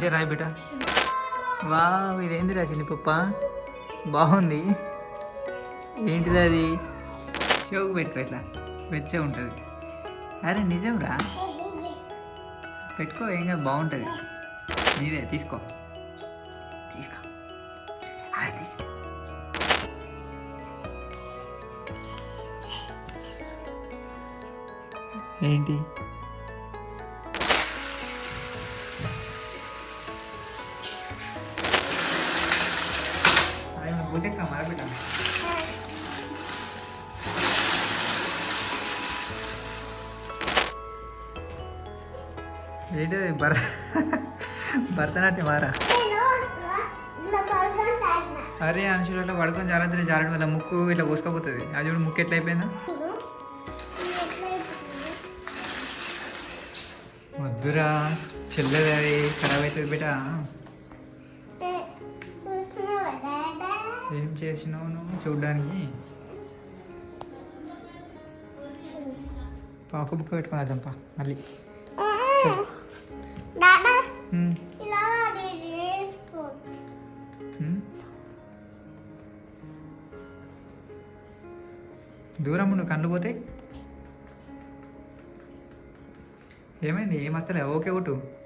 మంచిగా రాయి బిడ్డ. వా ఇదేంది రా పప్ప? బాగుంది. ఏంటిది అది? చెవుకు పెట్టుకో ఇట్లా. వెచ్చే ఉంటుంది. అరే నిజం రా. పెట్టుకో ఏం కాదు బాగుంటుంది. నీదే తీసుకో. తీసుకో. అది తీసుకో. ఏంటి? ఏంటి అది? భర భరతనాట్యం వారా? అరే అనుషులలో పడుకొని జాగ్రత్త జారడం వల్ల ముక్కు ఇట్లా కోసుకోపోతుంది. అది చూడు ముక్కు ఎట్లా అయిపోయిందా వద్దురా చెల్లెది అది ఖరాబ్ అవుతుంది బిడ్డ. ఏం చేసినావు నువ్వు చూడ్డానికి? పాకు బుక్క పెట్టుకుని వద్దాంపా మళ్ళీ. దూరం నువ్వు కళ్ళు పోతే ఏమైంది? ఏం వస్తలే? ఓకే కొట్టు.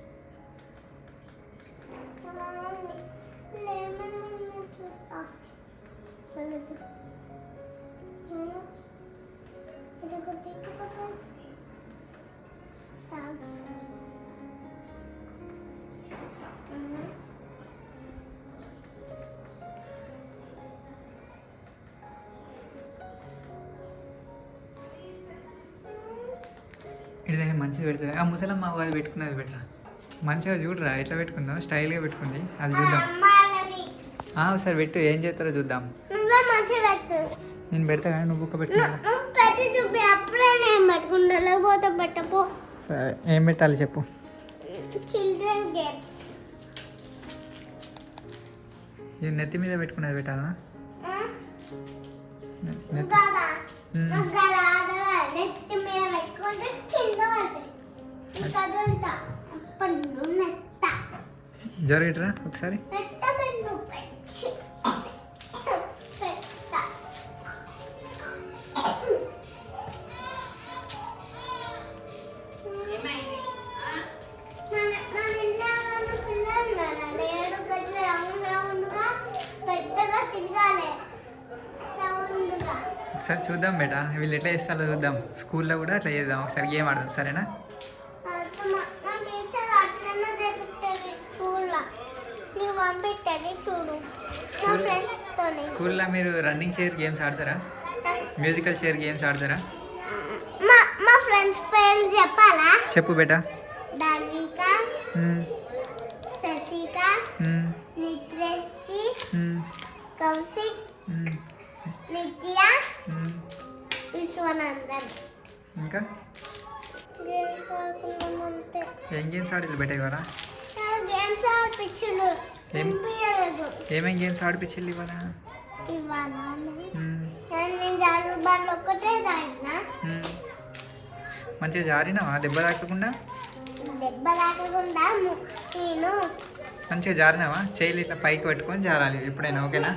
ఇది మంచిది పెడుతుంది. ఆ ముసలమ్మ అది పెట్టుకున్నది బెటరా మంచిగా చూడరా ఎట్లా పెట్టుకుందాం స్టైల్గా పెట్టుకుంది. అది చూద్దాం. ఒకసారి పెట్టు ఏం చేస్తారో చూద్దాం. నేను పెడతా కానీ నువ్వు బుక్క పెట్టుకున్నా పెట్టి చూపి అప్పుడే నేను పట్టుకుంటా. లేకపోతే పెట్టపో. సరే ఏం పెట్టాలి చెప్పు. Children games. ఇది నెత్తి మీద పెట్టుకున్నది పెట్టాలనా? తిరగాలి. రౌండ్గా. ఒకసారి చూద్దాం బేటా. వీళ్ళు ఎట్లా చేస్తారో చూద్దాం. స్కూల్లో కూడా అట్లా చేద్దాం. ఒకసారి గేమ్ ఆడదాం. సరేనా తర్వాత మా మా టీచర్ అట్లనే చేపిస్తుంది స్కూల్లో నీవు పంపిస్తుంది చూడు మా స్కూల్- స్కూల్లో మీరు రన్నింగ్ చైర్ గేమ్స్ ఆడతారా? మ్యూజికల్ చైర్ గేమ్స్ ఆడతారా? మా ఫ్రెండ్స్ పేర్లు చెప్పాలా? చెప్పు బేటా. ఉమ్, శశిక నిత్రేసి కౌశిక్ నిత్య. విశ్వనందన్. ఇంకా? గేమ్స్ ఆడుకున్నాం అంతే. ఏం గేమ్స్ ఆడలేదు బేటా ఇవాళ? గేమ్స్ ఆడిపించు ఏం? వినిపించలేదు ఏమేం గేమ్స్ ఆడిపించాలి ఇవాళ? మంచిగా జారినావా? దెబ్బ తాకకుండా? దెబ్బ తాకకుండా నేను మంచిగా జారినావా? చేయిలు ఇట్లా పైకి పెట్టుకొని జారాలి ఎప్పుడైనా ఓకేనా?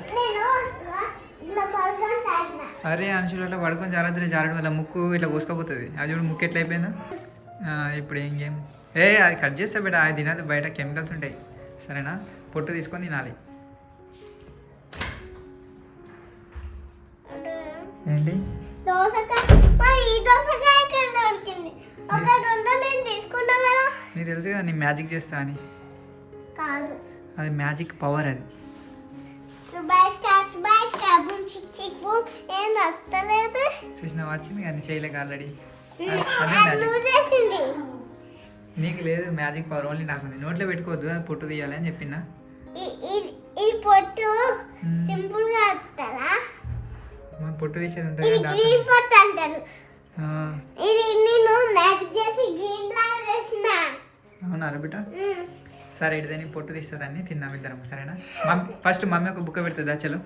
అరే అనుషులలో పడుకొని జాగ్రత్త జారడం వల్ల ముక్కు ఇట్లా కోసుకోపోతుంది. అది చూడు ముక్కు ఎట్లా అయిపోయిందో ఇప్పుడు ఏం గేమ్? ఏ అది కట్ చేస్తే బిడ్డ అది తినదు బయట కెమికల్స్ ఉంటాయి. సరేనా? పొట్టు తీసుకొని తినాలి. కదా. నీకు తెలుసు కదా నేను మ్యాజిక్ చేస్తా అని. కాదు. అది మ్యాజిక్ పవర్ అది. చూసిన వచ్చింది కానీ చేయలేక ఆల్రెడీ నీకు లేదు మ్యాజిక్ పవర్ ఓన్లీ నాకు. ఉంది నోట్లో పెట్టుకోవద్దు అది పొట్టు తీయాలి అని చెప్పిన. పొట్టు. సింపుల్గా మన పొట్టు తీసేది ఇది ఉంటుంది కదా గ్రీన్. పొట్టు అంటారు. ఆ, ఇది నేను మ్యాజిక్ చేసి గ్రీన్ లాగా చేసిన. అవునా బిడ్డ. సరే ఇటు దాన్ని పొట్టు తీస్తుందని తిందాం ఇద్దరం సరేనా? మమ్మీ ఫస్ట్ మమ్మీ ఒక బుక్క పెడుతుందా చలో.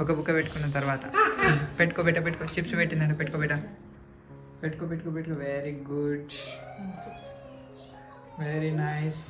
ఒక బుక్క పెట్టుకున్న తర్వాత. పెట్టుకో బిడ్డ పెట్టుకో చిప్స్ పెట్టిందండి పెట్టుకో బిడ్డ పెట్టుకో పెట్టుకో పెట్టుకో very good very nice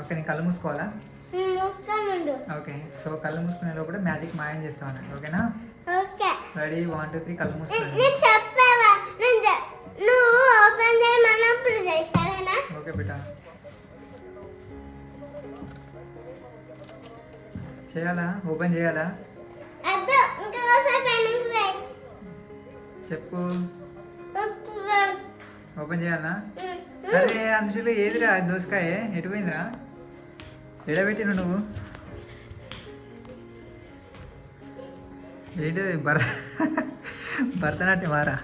okay నేను కళ్ళు మూసుకోవాలా? ఓకే సో కళ్ళు మూసుకునే లోపల మ్యాజిక్ మాయం చేస్తాను ఓకేనా? Okay. Ready one two three కళ్ళు మూసుకోండి. చెప్పావా? నువ్వు ఓపెన్ చేయమన్నప్పుడు ఓకే బిడ్డ. చేయాలా? ఓపెన్ చేయాలా. చెప్పు. ఓపెన్ చేయాలా? అరే అంశులు ఏదిరా దోసకాయ? ఎటుపోయిందిరా ఎడబెట్టిన నువ్వు? ఏంటి భర భరతనాట్యం వారా?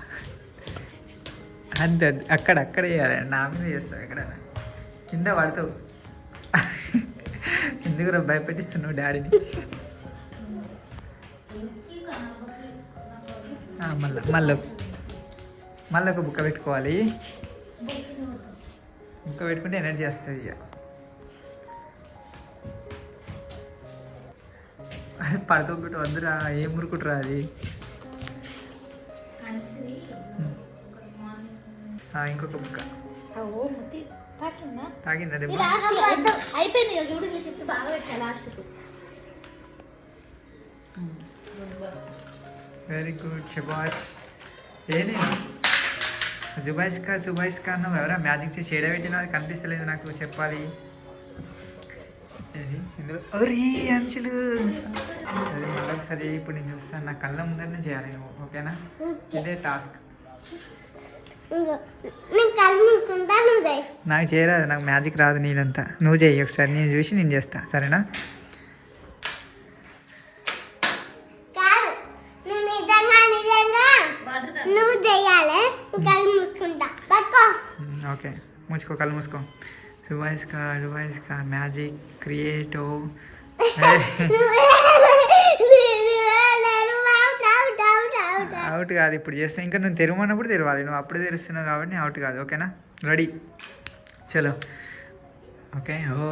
అంతే అక్కడ అక్కడ వేయాలి నా మీద చేస్తావు ఎక్కడ కింద పడతావు. ఎందుకు భయపెట్టిస్తున్నావు డాడీని? మళ్ళీ మళ్ళా మళ్ళీ. మళ్ళీ ఒక బుక్క పెట్టుకోవాలి. బుక్క పెట్టుకుంటే ఎనర్జీ వస్తుంది ఇక. అరే పడతో పెట్టి వద్దురా ఏం మురుకుట్రా అది? ఇంకొక బుక్క తాగింది అయిపోయింది ఇక చూడు చిప్స్ బాగా పెట్టా వెరీ గుడ్ శబాష్ ఏనే జుబాయిస్ కా జుబాయిస్ కా అన్నావు ఎవరా? మ్యాజిక్ చేసి అది కనిపిస్తలేదు నాకు చెప్పాలి. అరే అంచులు అది మళ్ళీ ఒకసారి ఇప్పుడు నేను చూస్తాను నా కళ్ళ ముందరనే చేయాలి. నువ్వు ఓకేనా ఇదే టాస్క్. చేయి. నాకు చేయరాదు నాకు మ్యాజిక్ రాదు నీదంతా. నువ్వు చెయ్యి ఒకసారి నేను చూసి నేను చేస్తా. సరేనా? మూసుకో కళ్ళు మూసుకో జుబాయిస్ కా జుబాయిస్ కా మ్యాజిక్ క్రియేటివ్ అవుట్ కాదు ఇప్పుడు చేస్తే ఇంకా నువ్వు తెరవన్నప్పుడు తెరవాలి. నువ్వు అప్పుడే తెరుస్తున్నావు కాబట్టి అవుట్ కాదు ఓకేనా? రెడీ చలో. ఓకే ఓ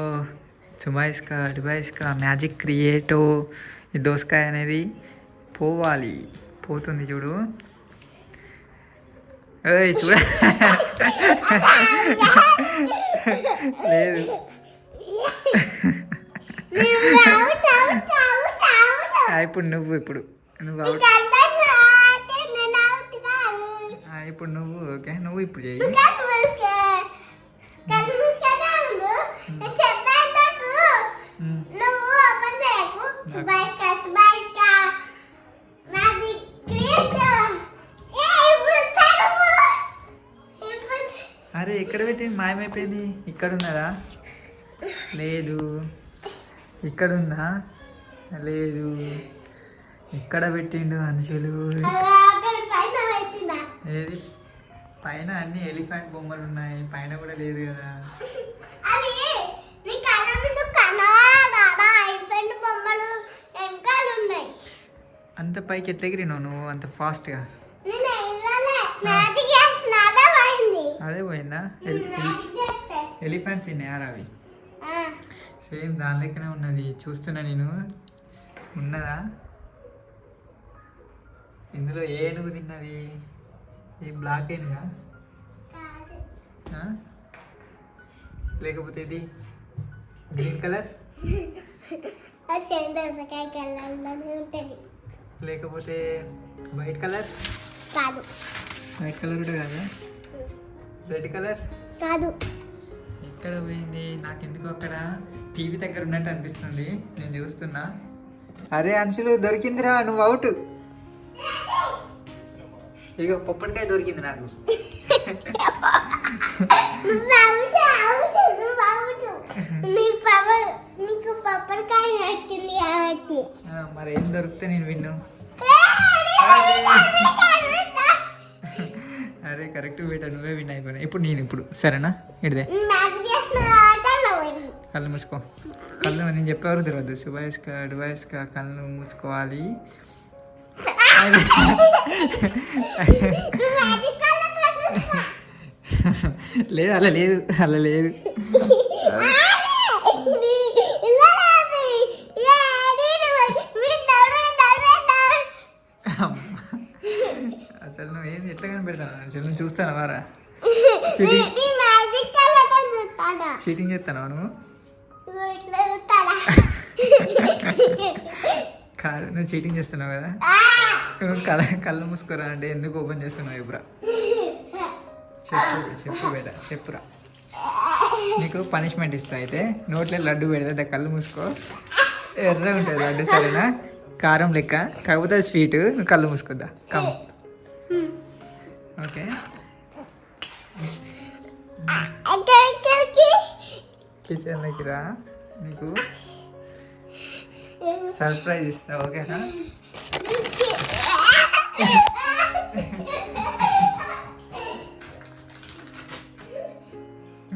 చుబాయిస్కా డుబాయిస్కా మ్యాజిక్ క్రియేటో oh. ఈ దోసకాయ అనేది పోవాలి. పోతుంది చూడు. చూడ. లేదు. నువ్వు ఇప్పుడు నువ్వు ఇప్పుడు. నువ్వు అవుట్ ఇప్పుడు నువ్వు ఓకే. నువ్వు ఇప్పుడు చెయ్యి. కళ్ళు అరే ఎక్కడ పెట్టి మాయమైపోయింది. ఇక్కడ ఉన్నదా లేదు. ఇక్కడ ఉందా లేదు. ఇక్కడ పెట్టిండు మనుషులు? ఏది? పైన అన్ని ఎలిఫెంట్ బొమ్మలు ఉన్నాయి. పైన కూడా లేదు కదా. అంత పైకి ఎట్లా ఎగిరినావు నువ్వు? అంత ఫాస్ట్గా నేను వెళ్ళలే మ్యాజిక్ చేసిన అదే పోయింది అదే పోయిందా? ఎలిఫెంట్స్ ఇన్నాయారా అవి సేమ్ దాని లెక్కనే ఉన్నది. చూస్తున్నా నేను. ఉన్నదా? ఇందులో ఏ ఏనుగు తిన్నది? ఈ బ్లాక్ ఏనుగా? లేకపోతే ఇది గ్రీన్ కలర్? లేకపోతే వైట్ కలర్? కాదు. వైట్ కలర్ కూడా కాదా? రెడ్ కలర్ కాదు ఎక్కడ పోయింది నాకెందుకు అక్కడ టీవీ దగ్గర ఉన్నట్టు అనిపిస్తుంది నేను చూస్తున్నా అరే అంశులు దొరికిందిరా నువ్వు అవుట్ ఇక పొప్పటికాయ దొరికింది నాకు మరి ఏం దొరికితే నేను విన్ను అరే కరెక్ట్ బేటా నువ్వే విన్ అయిపోయినా. ఇప్పుడు నేను ఇప్పుడు సరేనా? ఇడిదే. కళ్ళు మూసుకో. కళ్ళు నేను చెప్పేవారు తెలియదు సుభాయిస్కా డుబాయిస్కా కళ్ళు మూసుకోవాలి. లేదు అలా లేదు అలా లేదు. అసలు నువ్వు ఏంది? ఎట్లా కనిపెడతాను? నువ్వు చూస్తాను? వారా? చీటింగ్ చీటింగ్ చేస్తాను నువ్వు? కాదు నువ్వు చీటింగ్ చేస్తున్నావు కదా! నువ్వు కళ్ళ కళ్ళు మూసుకోరా అంటే ఎందుకు ఓపెన్ చేస్తున్నావు ఇప్పుడా చెప్పు చెప్పు బేట చెప్పురా. నీకు పనిష్మెంట్ ఇస్తా అయితే నోట్లో లడ్డు పెడితే కళ్ళు మూసుకో. ఎర్ర ఉంటుంది లడ్డు సరేనా? కారం లెక్క. కాకపోతే స్వీట్ నువ్వు కళ్ళు మూసుకోద్దా కమ్. ఓకే కిచెన్ కిచెన్లోకి రా నీకు సర్ప్రైజ్ ఇస్తా ఓకేనా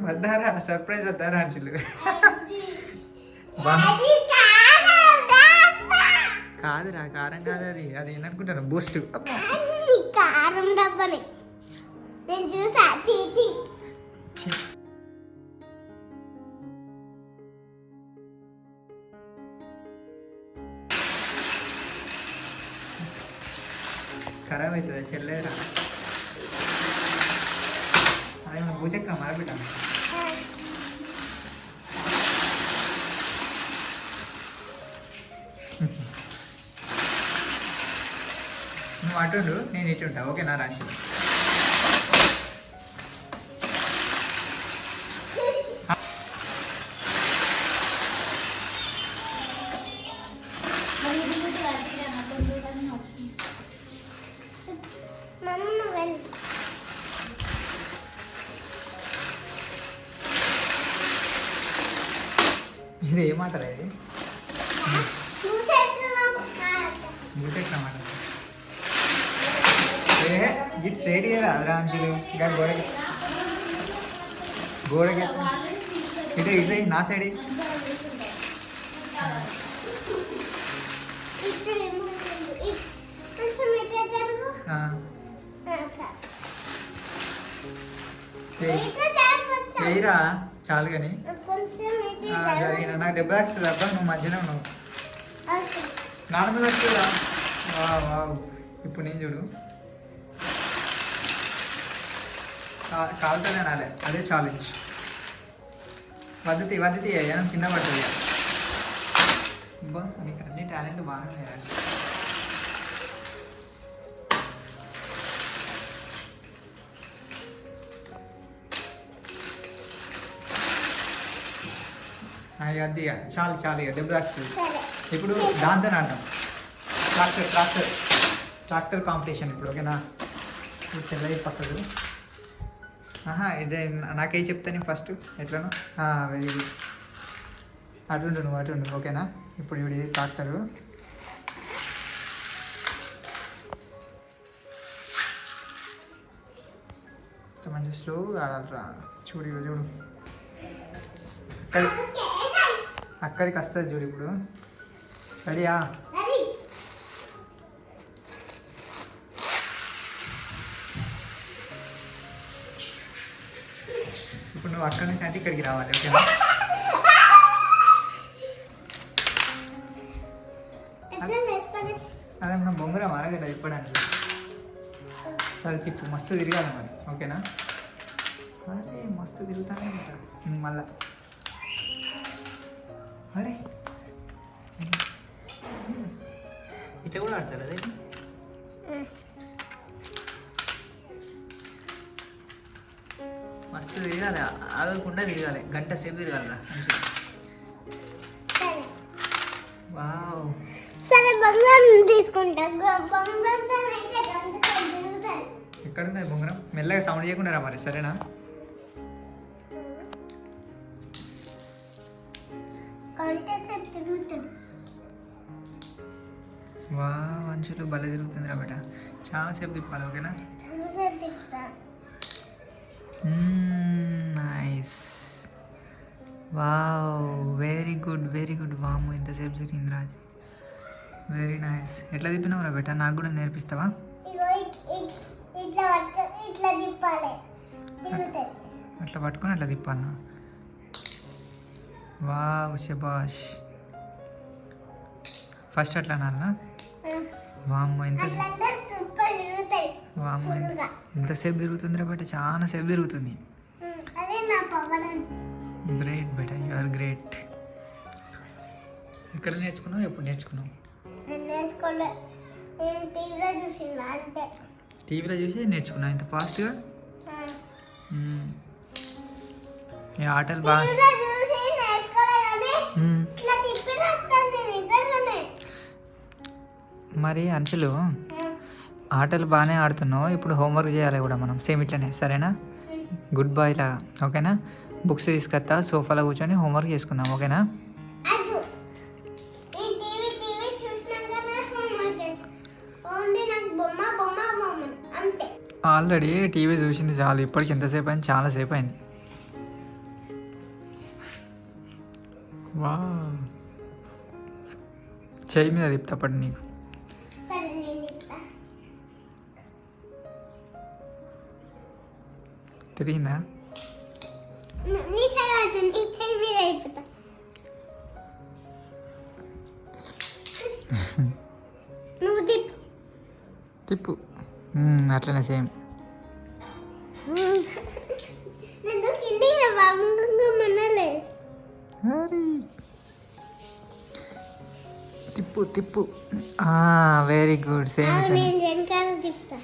వద్దారా సర్ప్రైజ్ వద్దారా అంచులు బాగా కాదురా కారం కాదు అది. అది ఏంటనుకుంటాను బూస్ట్. కారం డబ్బని నేను చూసా చీటింగ్ ఖరాబ్ అవుతుంది చెల్లేరా? అదే మనం పూచెక్క మరబిట్ట నువ్వు నేను ఇటు ఉంటా. ఓకేనా రాంచి జరగొచ్చా? చేయిరా చాలు కానీ నాకు దెబ్బ తాకుతుంది అబ్బా నువ్వు మధ్యలో ఉన్నావు. మీద వస్తుందా. ఇప్పుడు నేను చూడు. కాలుతోనే నాదే. అదే ఛాలెంజ్ పద్ధతి పద్ధతి అయ్యా కింద పడుతుంది. అబ్బా నీకు అన్ని టాలెంట్ బాగానే రా. ఇక అది చాలు చాలు ఇక దెబ్బ తాకుతుంది ఇప్పుడు దాంతో అంటాం ట్రాక్టర్ ట్రాక్టర్ ట్రాక్టర్ కాంపిటీషన్ ఇప్పుడు ఓకేనా? చెల్లై పక్కకు. ఆహా ఇది నాకే చెప్తాను ఫస్ట్ ఎట్లనో? వెరీ గుడ్ అటుండు నువ్వు అటుండు ఓకేనా? ఇప్పుడు ఇవి తాకుతారు. మంచి స్లోగా ఆడాలరా. చూడు చూడు. అక్కడి అక్కడికి వస్తుంది చూడు ఇప్పుడు. రెడీయా నువ్వు అక్కడి నుంచి అంటే ఇక్కడికి రావాలి ఓకేనా? అదే మనం బొంగర అరగడ ఇప్పడానికి సరే తిప్పు. మస్తు తిరగాలి మరి ఓకేనా? అరే మస్తు తిరుగుతానే మళ్ళా మళ్ళీ. తిరగాలి. గంట సేపు తిరగాలి సరే బంగారం తీసుకుంటా. ఎక్కడున్నది బొంగరం మెల్లగా సౌండ్ చేయకుండా రా మరి? సరేనా? వా అంచులు భలే తిరుగుతుంది రా బేట. చాలా సేపు తిప్పాలి ఓకేనా? చాలా సేపు తిప్పుతాను nice wow very good very good వాము ఇంతసేపు తిరిగింది రాజ్. వెరీ నైస్ ఎట్లా తిప్పినావు రా బేట? నాకు కూడా నేర్పిస్తావా? అట్లా పట్టుకొని అట్లా తిప్పాలా? వావ్ శబాష్ ఫస్ట్ అట్లా నాన్న వామ్మ ఎంత వామ్మ ఎంతసేపు తిరుగుతుంది రా బేట? చాలా సేపు తిరుగుతుంది. గ్రేట్ బేట యు ఆర్ గ్రేట్ ఎక్కడ నేర్చుకున్నావు? ఎప్పుడు నేర్చుకున్నావు? టీవీలో చూసి నేర్చుకున్నావు? ఇంత ఫాస్ట్గా. ఈ ఆటలు బాగా మరి అంచులు. ఆటలు బాగానే ఆడుతున్నావు. ఇప్పుడు హోంవర్క్ చేయాలి కూడా మనం. సేమ్ ఇట్లనే. సరేనా? గుడ్ బాయ్ లాగా ఓకేనా? బుక్స్ తీసుకొస్తా సోఫాలో కూర్చొని హోంవర్క్ చేసుకుందాం ఓకేనా? ఆల్రెడీ టీవీ చూసింది చాలు ఇప్పటికి ఎంతసేపు అయింది? చాలాసేపు అయింది. వా చెయ్యి మీద తిప్పుతాపడి నీకు. తిరిగిందా? ను- మీద అయిపోతా నువ్వు తిప్పు తిప్పు అట్లనే సేమ్ నన్ను కిందికి అరే తిప్పు తిప్పు వెరీ గుడ్ సేమ్ నేను వెనకాల తిప్పుతా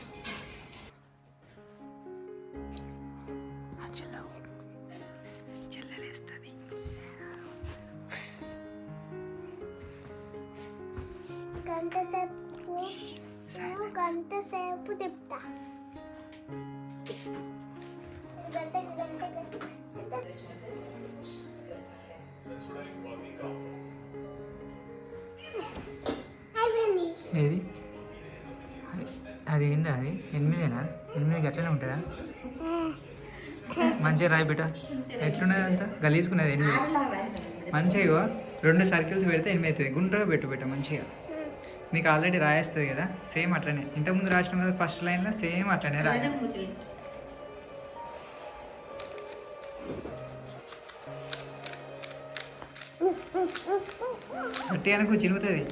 అది ఏందా అది? ఎనిమిదేనా? ఎనిమిది గట్లనే ఉంటుందా? మంచిగా రాయి బిడ్డ. ఎట్లున్నది అంతా? గలీసుకున్నది ఎనిమిది. మంచిగా ఇగో రెండు సర్కిల్స్ పెడితే ఎనిమిది అవుతుంది. గుండ్రగా పెట్టు బిడ్డ మంచిగా. మీకు ఆల్రెడీ రాయేస్తుంది కదా? సేమ్ అట్లనే. ఇంతకుముందు రాసినాం కదా ఫస్ట్ లైన్లో సేమ్ అట్లనే రాయ. గట్టి అనుకో చిరుగుతుంది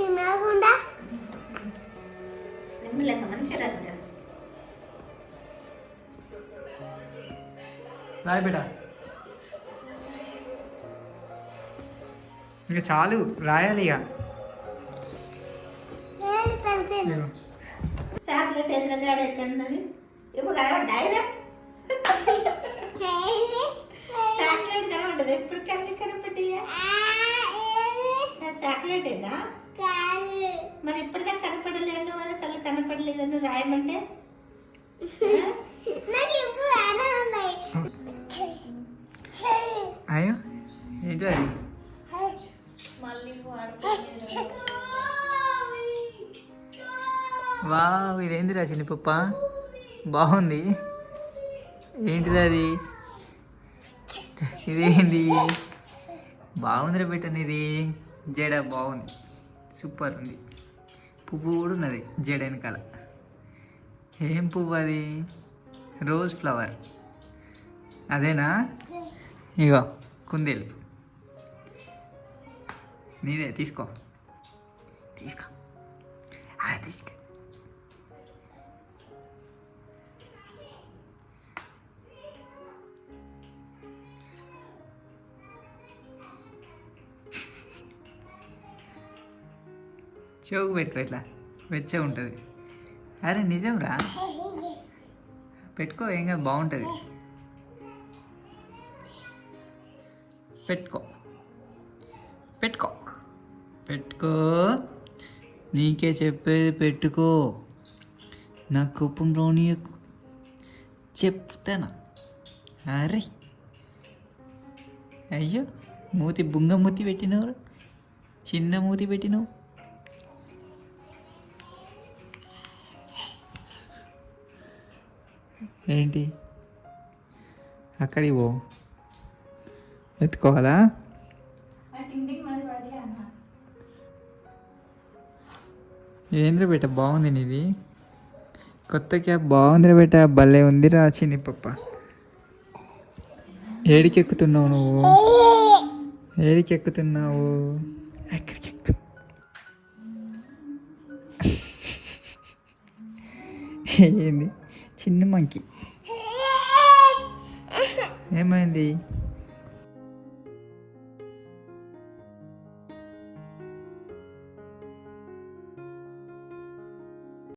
బాగా చిన్నకుండా నిమ్మలంగా మంచిగా రాదు రాయి బిడ్డ. ఇంకా చాలు రాయాలి ఇక. చాక్లెట్ ఎదురుగాడు ఎక్కడ ఉన్నది? ఇప్పుడు కనబడ్డాయిరా చాక్లెట్ కనబడ్డది ఎప్పుడు కన్నీ చాక్లెటేనా? మరి ఇప్పటిదాకా కనపడలేను కదా కళ్ళు కనపడలేదని రాయమంటే? అయ్యో ఏంటి అది? వావ్ ఇదేంది రాసింది పప్ప బాగుంది. ఏంటిది అది? ఇదేంది? బాగుందిరా పెట్టండి ఇది జడ బాగుంది. సూపర్ ఉంది. పువ్వు కూడా ఉన్నది జడ వెనకాల. ఏం పువ్వు అది? Rose flower. అదేనా? ఇగో కుందేలు. నీదే తీసుకో. తీసుకో. అది తీసుకో. చెవుకు పెట్టుకో ఇట్లా. వెచ్చగా ఉంటుంది. అరే నిజం రా పెట్టుకో ఏం కాదు బాగుంటుంది. పెట్టుకో. పెట్టుకో. పెట్టుకో. నీకే చెప్పేది పెట్టుకో. నా కుప్పం రోనియకు. చెప్తానా? అరే. అయ్యో మూతి బుంగ మూతి పెట్టినవు చిన్న మూతి పెట్టినవు? ఏంటి? అక్కడికి పో. ఎత్తుకోవాలా ఏంద్ర బేట బాగుంది నీది? కొత్త క్యాబ్ బాగుందిరా బేట భలే ఉందిరా చిన్ని పప్ప ఏడికి ఎక్కుతున్నావు నువ్వు? ఏడికి ఎక్కుతున్నావు ఎక్కడికి ఎక్కు ఏంది? చిన్న మంకి. ఏమైంది